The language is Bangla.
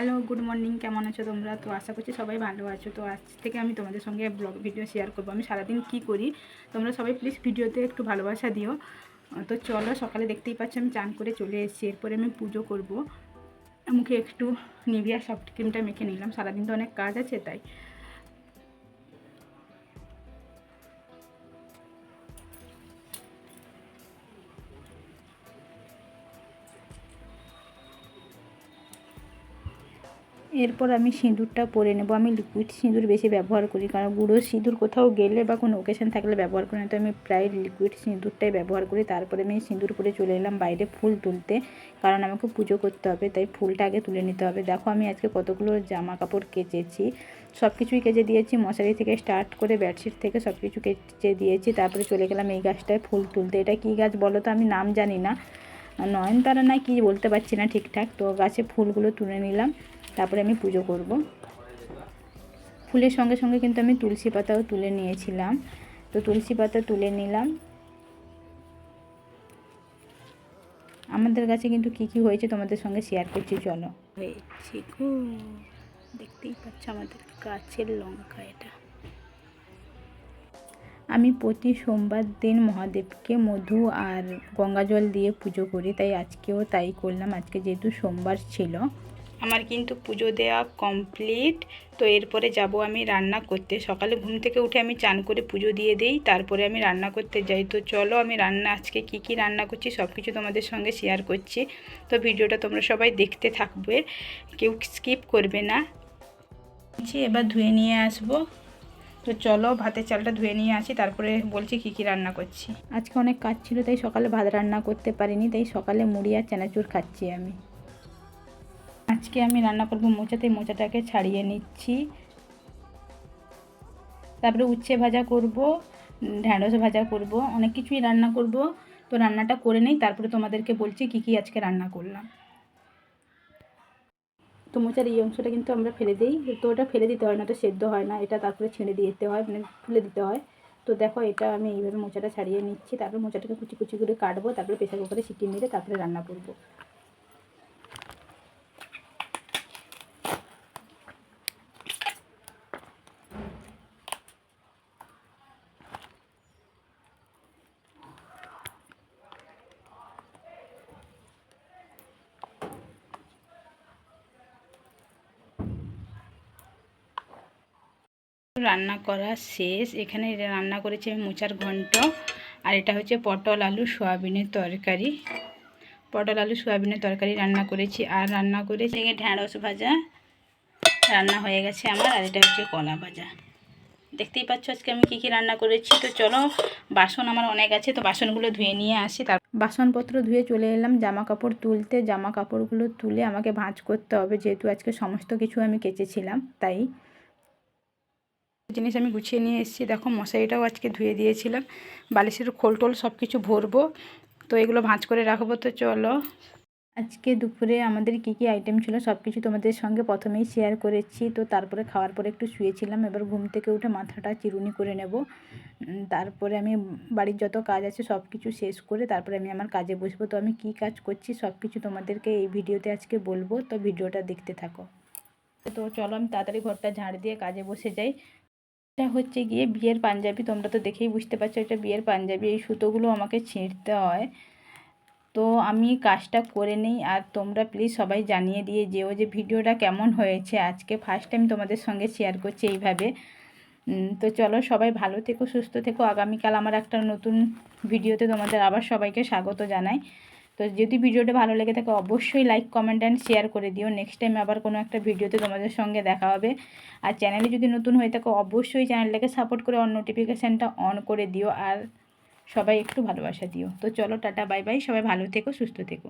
হ্যালো গুড মর্নিং কেমন আছো তোমরা? তো আশা করছি সবাই ভালো আছো। তো আজ থেকে আমি তোমাদের সঙ্গে ব্লগ ভিডিও শেয়ার করব। আমি সারাদিন কি করি? তোমরা সবাই প্লিজ ভিডিওতে একটু ভালোবাসা দিও। তো চলো, সকালে দেখতেই পাচ্ছ আমি চান করে চলে এসেছি। এরপরে আমি পুজো করব। মুখে একটু নিভিয়া সফট ক্রিমটা মেখে নিলাম। সারাদিন তো অনেক কাজ আছে, তাই। এরপর আমি সিঁদুরটা পরে নেব। আমি লিকুইড সিঁদুর বেশি ব্যবহার করি, কারণ গুঁড়ো সিঁদুর কোথাও গেলে বা কোনো ওকেশন থাকলে ব্যবহার করি না। তো আমি প্রায় লিকুইড সিঁদুরটাই ব্যবহার করি। তারপরে আমি সিঁদুর পরে চলে এলাম বাইরে ফুল তুলতে, কারণ আমাকে পুজো করতে হবে, তাই ফুলটা আগে তুলে নিতে হবে। দেখো, আমি আজকে কতগুলো জামা কাপড় কেচেছি সব কিছুই কেচে দিয়েছি, মশারি থেকে স্টার্ট করে বেডশিট থেকে সব কিছু কেচে দিয়েছি, তারপরে চলে গেলাম এই গাছটায় ফুল তুলতে। এটা কী গাছ বলো তো? আমি নাম জানি না। নয়নতারা না কি বলতে পারছি না ঠিকঠাক, তো গাছে ফুলগুলো তুলে নিলাম, তারপরে আমি পুজো করব। ফুলের সঙ্গে সঙ্গে কিন্তু আমি তুলসী পাতাও তুলে নিয়েছিলাম, তো তুলসী পাতা তুলে নিলাম। আমাদের কাছে কিন্তু কি কি হয়েছে তোমাদের সঙ্গে শেয়ার করছি, চলো। হয়েছে দেখতেই পাচ্ছ আমাদের গাছের লঙ্কা এটা। আমি প্রতি সোমবার দিন মহাদেবকে মধু আর গঙ্গা জল দিয়ে পুজো করি, তাই আজকেও তাই করলাম। আজকে যেহেতু সোমবার ছিল, আমার কিন্তু পুজো দেওয়া কমপ্লিট তো এরপরে যাব আমি রান্না করতে। সকালে ঘুম থেকে উঠে আমি চান করে পুজো দিয়ে দিই, তারপরে আমি রান্না করতে যাই। তো চলো আমি রান্না, আজকে কি কি রান্না করছি সব কিছু তোমাদের সঙ্গে শেয়ার করছি। তো ভিডিওটা তোমরা সবাই দেখতে থাকবে, কেউ স্কিপ করবে না। এবার ধুয়ে নিয়ে আসব। তো চলো ভাতের চালটা ধুয়ে নিয়ে আসি, তারপরে বলছি কি কি রান্না করছি। আজকে অনেক কাজ ছিল, তাই সকালে ভাত রান্না করতে পারিনি, তাই সকালে মুড়ি আর চানাচুর খাচ্ছি আমি। আজকে আমি রান্না করব মোচাতে মোচাটাকে ছাড়িয়ে নিচ্ছি। তারপরে উচ্ছে ভাজা করব, ঢ্যাঁড়স ভাজা করব, অনেক কিছুই রান্না করব। তো রান্নাটা করে নেই, তারপরে তোমাদেরকে বলছি কি কি আজকে রান্না করলাম। তো মোচার এই অংশটা কিন্তু আমরা ফেলে দিই। তো ওটা ফেলে দিতে হয় না তো সেদ্ধ হয় না। এটা তারপরে ছেড়ে দিতে হয় মানে তুলে দিতে হয়। তো দেখো, এটা আমি এইভাবে মোচাটা ছাড়িয়ে নিচ্ছি। তারপর মোচাটাকে কুচি কুচি করে কাটবো, তারপরে প্রেশার কুকারে সিটি মেরে তারপরে রান্না করব। রান্না করা শেষ। এখানে রান্না করেছি আমি মোচার ঘন্ট। আর এটা হচ্ছে পটল আলু সোয়াবিনের তরকারি। পটল আলু সোয়াবিনের তরকারি রান্না করেছি। আর রান্না করেছি ঢ্যাঁড়স ভাজা। রান্না হয়ে গেছে আমার। আর এটা হচ্ছে কলা ভাজা। দেখতেই পাচ্ছ আজকে আমি কী কী রান্না করেছি? তো চলো, বাসন আমার অনেক আছে, তো বাসনগুলো ধুয়ে নিয়ে আসি। তার বাসনপত্র ধুয়ে চলে এলাম জামা কাপড় তুলতে। জামা কাপড়গুলো তুলে আমাকে ভাঁজ করতে হবে, যেহেতু আজকে সমস্ত কিছু আমি কেচেছিলাম, তাই জিনিস আমি গুছিয়ে নিয়ে এসেছি। দেখো মশারিটাও আজকে ধুয়ে দিয়েছিলাম। বালিশের খোল টোল সব কিছু ভরবো। তো এগুলো ভাঁজ করে রাখব তো চলো। আজকে দুপুরে আমাদের কি কি আইটেম ছিল সব কিছু তোমাদের সঙ্গে প্রথমেই শেয়ার করেছি। তো তারপরে খাওয়ার পরে একটু শুয়েছিলাম। এবার ঘুম থেকে উঠে মাথাটা চিরুনি করে নেব। তারপরে আমি বাড়ির যত কাজ আছে সব কিছু শেষ করে তারপরে আমি আমার কাজে বসবো। তো আমি কি কাজ করছি সব কিছু তোমাদেরকে এই ভিডিওতে আজকে বলব। তো ভিডিওটা দেখতে থাকো। তো চলো আমি তাড়াতাড়ি ঘরটা ঝাড় দিয়ে কাজে বসে যাই। এটা হচ্ছে গিয়ে বিয়ের পাঞ্জাবি, তোমরা তো দেখেই বুঝতে পারছ এটা বিয়ের পাঞ্জাবি, এই সুতোগুলো আমাকে ছিঁড়তে হয়। তো আমি কাজটা করে নিই আর তোমরা প্লিজ সবাই জানিয়ে দিয়ে যেও যে ভিডিওটা কেমন হয়েছে। আজকে ফার্স্ট টাইম তোমাদের সঙ্গে শেয়ার করছি এইভাবে। তো চলো সবাই ভালো থেকো, সুস্থ থেকো। আগামীকাল আমার একটা নতুন ভিডিওতে তোমাদের আবার সবাইকে স্বাগত জানাই। তো যদি ভিডিওটা ভালো লেগে থাকে, অবশ্যই লাইক কমেন্ট অ্যান্ড শেয়ার করে দিও। নেক্সট টাইম আবার কোনো একটা ভিডিওতে তোমাদের সঙ্গে দেখা হবে। আর চ্যানেলে যদি নতুন হয়ে থাকো, অবশ্যই চ্যানেলটাকে সাপোর্ট করে অন নোটিফিকেশানটা অন করে দিও। আর সবাই একটু ভালোবাসা দিও। তো চলো, টাটা বাই বাই সবাই ভালো থেকো, সুস্থ থেকো।